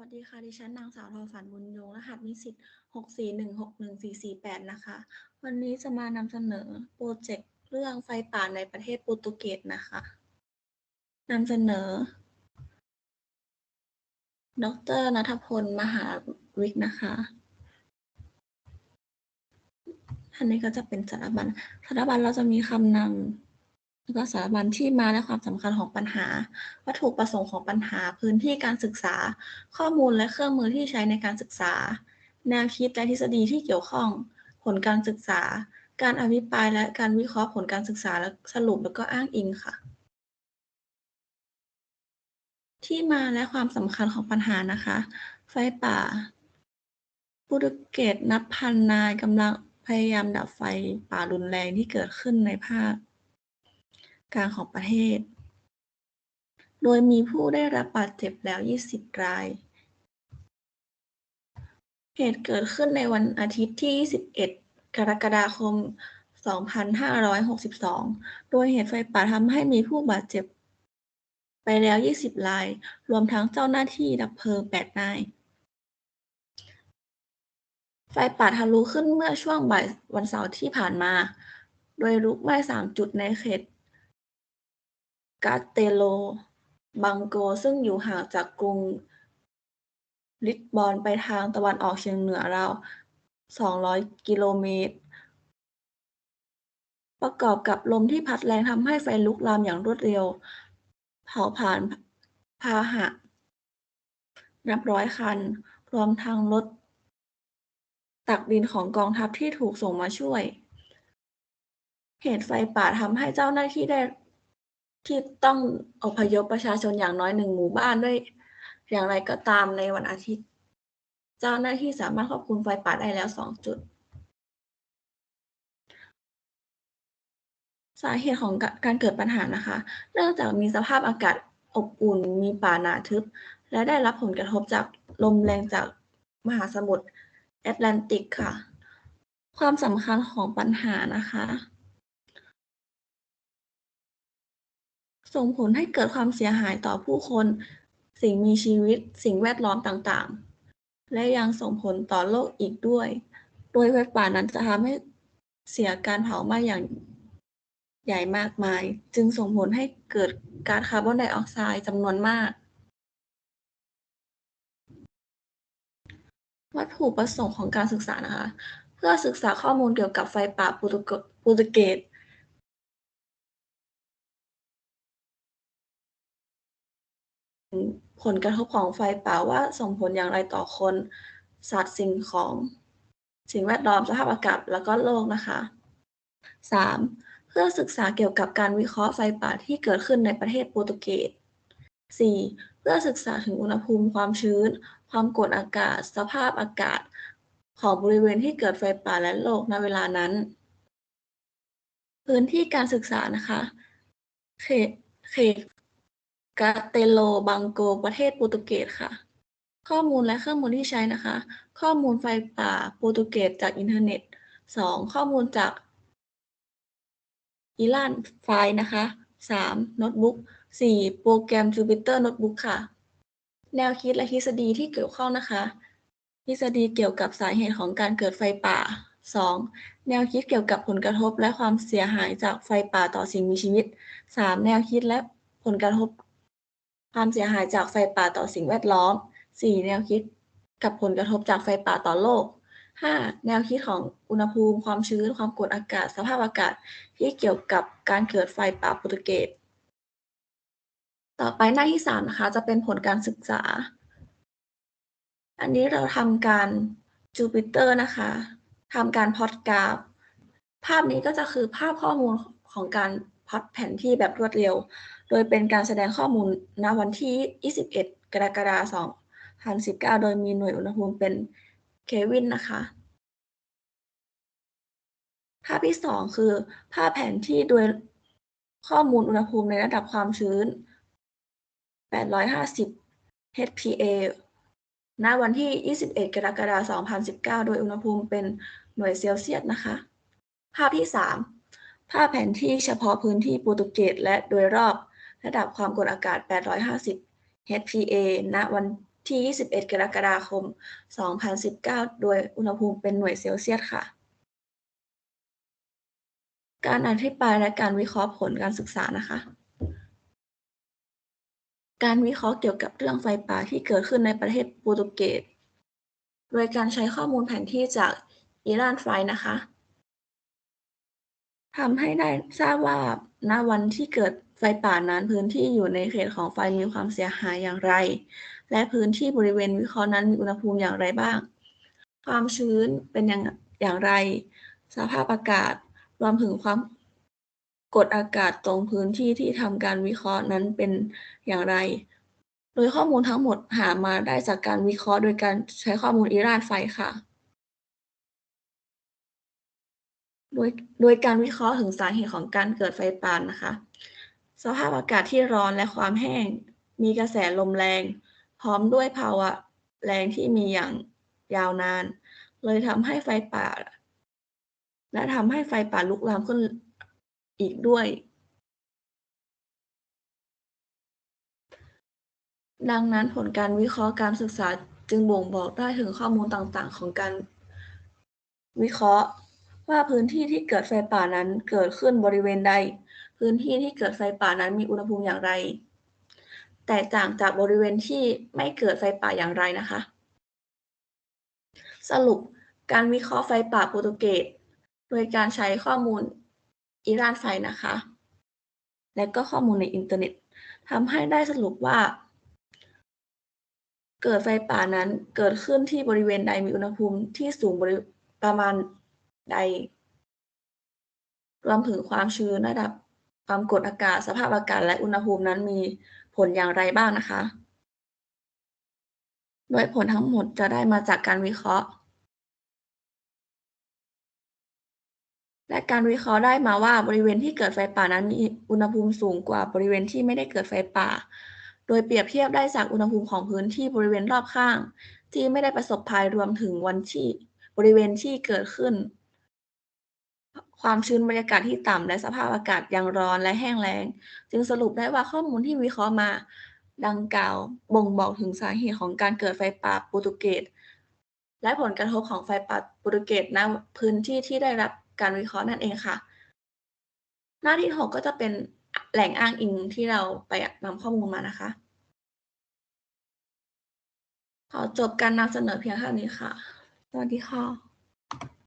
วัสดีค่ะ ดิฉันนางสาวทอฝันบุญยงรหัสนิสิต641611448 นะคะ วันนี้จะมานำเสนอโปรเจกต์เรื่องไฟป่าในประเทศโปรตุเกสนะคะนำเสนอ ดรนัทพล มหาวิกนะคะอันนี้ก็จะเป็นสารบัญสารบัญเราจะมีคำนำ แล้วก็สารบัญที่มาและความสำคัญของปัญหา วัตถุประสงค์ของปัญหา พื้นที่การศึกษา ข้อมูลและเครื่องมือที่ใช้ในการศึกษา แนวคิดและทฤษฎีที่เกี่ยวข้อง ผลการศึกษา การอภิปรายและการวิเคราะห์ผลการศึกษาและสรุปแล้วก็อ้างอิงค่ะ ที่มาและความสำคัญของปัญหานะคะ ไฟป่าโปรตุเกสนับพันนายกำลังพยายามดับไฟป่ารุนแรงที่เกิดขึ้นในภาค กลางของประเทศ โดยมีผู้ได้รับบาดเจ็บแล้ว 20 ราย เหตุเกิดขึ้นในวันอาทิตย์ที่ 21 กรกฎาคม 2562 โดยเหตุไฟป่าทำให้มีผู้บาดเจ็บ ไปแล้ว 20 ราย รวมทั้งเจ้าหน้าที่ดับเพลิง 8 นายไฟป่าทะลุขึ้นเมื่อช่วงบ่ายวันเสาร์ที่ผ่านมา โดยลุกไหม้3จุดในเขต กาเตโล บังโก ซึ่งอยู่ห่างจากกรุงลิสบอนไปทางตะวันออกเฉียงเหนือราว 200 กิโลเมตร ประกอบกับลมที่พัดแรงทำให้ไฟลุกลามอย่างรวดเร็ว เผาผลาญพาหะ นับร้อยคัน รวมทั้งรถ ตักดินของกองทัพที่ถูกส่งมาช่วย เหตุไฟป่าทำให้เจ้าหน้าที่ได้ ที่ต้องอพยพประชาชนอย่างน้อยหนึ่งหมู่บ้านด้วย อย่างไรก็ตามในวันอาทิตย์ เจ้าหน้าที่สามารถควบคุมไฟป่าได้แล้วสองจุด สาเหตุของการเกิดปัญหานะคะ เนื่องจากมีสภาพอากาศอบอุ่นมีป่าหนาทึบ และได้รับผลกระทบจากลมแรงจากมหาสมุทรแอตแลนติกค่ะ ความสำคัญของปัญหานะคะ ส่งผลให้เกิดความเสียหายต่อผู้คน สิ่งมีชีวิต สิ่งแวดล้อมต่างๆ และยังส่งผลต่อโลกอีกด้วย โดยไฟป่านั้นจะทำให้เสียการเผาไหม้อย่างใหญ่มากมาย จึงส่งผลให้เกิดก๊าซคาร์บอนไดออกไซด์จำนวนมาก วัตถุประสงค์ของการศึกษานะคะ เพื่อศึกษาข้อมูลเกี่ยวกับไฟป่าโปรตุเกส ผลกระทบของไฟป่าว่าส่งผลอย่างไรต่อคน สัตว์สิ่งของ สิ่งแวดล้อมสภาพอากาศแล้วก็โลกนะคะ 3. เพื่อศึกษาเกี่ยวกับการวิเคราะห์ไฟป่าที่เกิดขึ้นในประเทศโปรตุเกส 4. เพื่อศึกษาถึงอุณหภูมิความชื้น ความกดอากาศ สภาพอากาศ ของบริเวณที่เกิดไฟป่าและโลกณเวลานั้น พื้นที่การศึกษานะคะ เขตเขต กาเตโลบังโกประเทศโปรตุเกสค่ะ ข้อมูลและเครื่องมือที่ใช้นะคะ ข้อมูลไฟป่าโปรตุเกสจากอินเทอร์เน็ต 2. ข้อมูลจากอีลานไฟล์นะคะ 3. โน้ตบุ๊ก 4. โปรแกรม Jupyter Notebook ค่ะ แนวคิดและทฤษฎีที่เกี่ยวข้องนะคะ ทฤษฎีเกี่ยวกับสาเหตุของการเกิดไฟป่า 2. แนวคิดเกี่ยวกับผลกระทบและความเสียหายจากไฟป่าต่อสิ่งมีชีวิต 3. แนวคิดและผลกระทบ ความเสียหายจากไฟป่าต่อสิ่งแวดล้อม 4. แนวคิดกับผลกระทบจากไฟป่าต่อโลก 5. แนวคิดของอุณหภูมิ ความชื้น ความกดอากาศ สภาพอากาศ ที่เกี่ยวกับการเกิดไฟป่าโปรตุเกส ต่อไปหน้าที่ 3 นะคะ จะเป็นผลการศึกษา อันนี้เราทำการ Jupyter นะคะทำการพอดกราฟ ภาพนี้ก็จะคือภาพข้อมูลของการพอดแผนที่แบบรวดเร็ว โดยเป็นการแสดงข้อมูลณวันที่ 21 กรกฎาคม 2019 โดยมีหน่วยอุณหภูมิเป็นเควินนะคะ ภาพที่ 2 คือ ภาพแผนที่โดยข้อมูลอุณหภูมิในระดับความชื้น 850 HPA ณวันที่ 21 กรกฎาคม 2019 โดยอุณหภูมิเป็นหน่วยเซลเซียสนะคะ ภาพที่ 3 ภาพแผนที่เฉพาะพื้นที่โปรตุเกสและโดยรอบ ระดับความกดอากาศ 850 HPA ณ วันที่ 21 กรกฎาคม 2019 โดยอุณหภูมิเป็นหน่วยเซลเซียสค่ะ การอธิบายและการวิเคราะห์ผลการศึกษานะคะ การวิเคราะห์เกี่ยวกับเรื่องไฟป่าที่เกิดขึ้นในประเทศโปรตุเกส โดยการใช้ข้อมูลแผนที่จากอิรานไฟนะคะทำให้ได้ทราบว่าณวันที่เกิด ไฟป่านั้นพื้นที่อยู่ในเขตของไฟมีความเสียหายอย่างไร และพื้นที่บริเวณวิเคราะห์นั้นมีอุณหภูมิอย่างไรบ้าง ความชื้นเป็นอย่างอย่างไร สภาพอากาศรวมถึงความกดอากาศตรงพื้นที่ที่ทำการวิเคราะห์นั้นเป็นอย่างไร โดยข้อมูลทั้งหมดหามาได้จากการวิเคราะห์โดยการใช้ข้อมูลอิรานไฟค่ะ โดยโดยการวิเคราะห์ถึงสาเหตุของการเกิดไฟป่านะคะ สภาพอากาศที่ร้อนและความแห้ง มีกระแสลมแรง พร้อมด้วยภาวะแรงที่มีอย่างยาวนาน เลยทำให้ไฟป่า และทำให้ไฟป่าลุกลามขึ้นอีกด้วย ดังนั้นผลการวิเคราะห์การศึกษาจึงบ่งบอกได้ถึงข้อมูลต่างๆ ของการวิเคราะห์ว่าพื้นที่ที่เกิดไฟป่านั้นเกิดขึ้นบริเวณใด พื้นที่ที่เกิดไฟป่านั้นมีอุณหภูมิอย่างไร แตกต่างจากบริเวณที่ไม่เกิดไฟป่าอย่างไรนะคะ สรุปการวิเคราะห์ไฟป่าโปรตุเกสโดยการใช้ข้อมูลอิรานไฟนะคะ และก็ข้อมูลในอินเทอร์เน็ตทำให้ได้สรุปว่า เกิดไฟป่านั้นเกิดขึ้นที่บริเวณใดมีอุณหภูมิที่สูงประมาณใด รวมถึงความชื้นระดับ ความกดอากาศ สภาพอากาศ และอุณหภูมินั้นมีผลอย่างไรบ้างนะคะ โดยผลทั้งหมดจะได้มาจากการวิเคราะห์ และการวิเคราะห์ได้มาว่าบริเวณที่เกิดไฟป่านั้นมีอุณหภูมิสูงกว่าบริเวณที่ไม่ได้เกิดไฟป่า โดยเปรียบเทียบได้จากอุณหภูมิของพื้นที่บริเวณรอบข้าง ที่ไม่ได้ประสบภัยรวมถึงวันที่บริเวณที่เกิดขึ้น ความชื้นบรรยากาศที่ต่ำและสภาพอากาศยังร้อนและแห้งแล้ง จึงสรุปได้ว่าข้อมูลที่วิเคราะห์มาดังกล่าว บ่งบอกถึงสาเหตุของการเกิดไฟป่าโปรตุเกสและผลกระทบของไฟป่าโปรตุเกสณพื้นที่ที่ได้รับการวิเคราะห์นั่นเองค่ะ หน้าที่ 6 ก็จะเป็นแหล่งอ้างอิงที่เราไปนำข้อมูลมานะคะ ขอจบการนำเสนอเพียงเท่านี้ค่ะ สวัสดีค่ะ